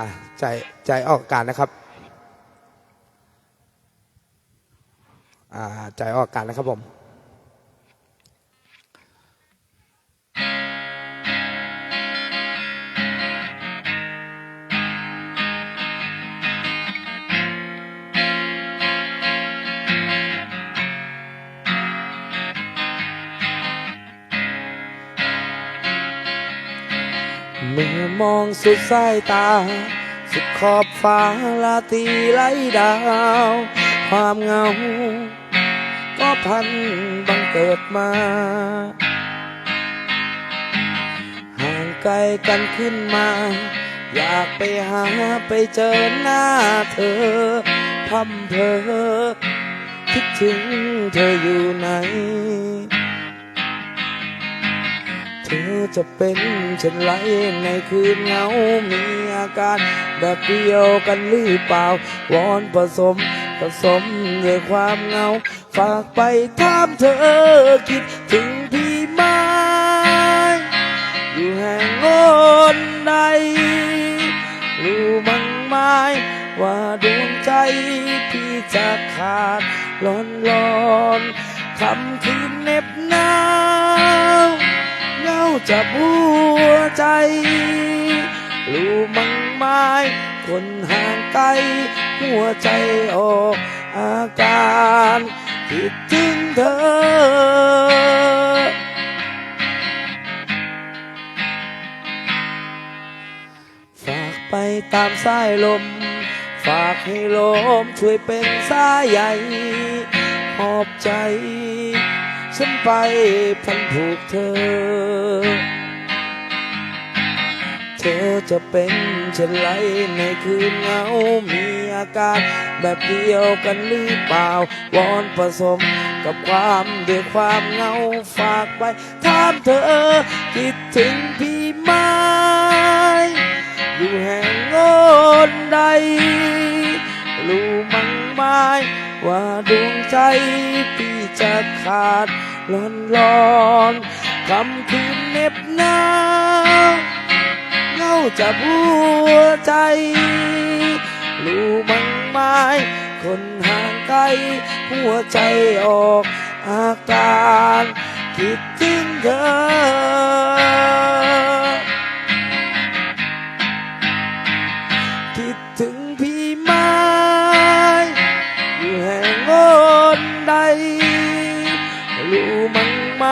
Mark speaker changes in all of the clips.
Speaker 1: อะใจใจออกการนะครับอ่าใจออกการนะครับผม เมื่อมองสุดสายตา สุดขอบฟ้าลาตีไหลดาว ความเหงา ก็พันบังเกิดมา ห่างไกลกันขึ้นมา อยากไปหาไปเจอหน้าเธอพำเพอคิดถึงเธออยู่ไหน จะเป็นเช่นไรในคืนเหงา มีอาการแบบเดียวกันหรือเปล่าวอนผสมผสมด้วยความเหงา ฝากไปถามเธอคิดถึงพี่ไหมอยู่แห่งโน้นใดรู้มั้งไหมว่าดวงใจพี่จะขาดร้อนร้อนคำคืนเหน็บหนาว จับหัวใจ รู้มั้งไหมคนห่างไกล หัวใจออกอาการคิดถึงเธอ ฝากไปตามสายลม ฝากให้ลมช่วยเป็นสายใหญ่หอบใจ ฉันไปพันผูกเธอ เธอจะเป็นเช่นไรในคืนเหงา มีอาการแบบเดียวกันหรือเปล่าวอนผสมกับความด้วยความเหงาฝากไป ถามเธอคิดถึงพี่ไหมอยู่แห่งโน้นใด รู้มั้งไหมว่าดวงใจพี่จะขาดร้อนร้อนคำคืนเน็บหนาวเงาจะหัวใจ รู้มั้งไหมคนห่างไกล หัวใจออกอาการ คิดถึงเธอ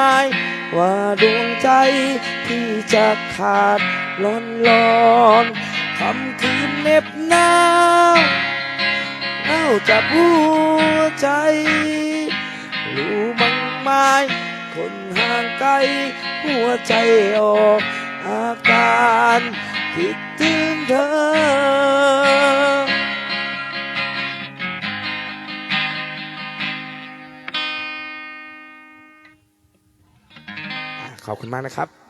Speaker 1: งไหมว่าดวงใจที่จะขาดร้อนร้อนคำคืนเน็บหนาวเอาจับหัวใจ รู้มั้งไหมคนห่างไกล หัวใจออกอาการคิดถึงเธอ ขอบคุณมากนะครับ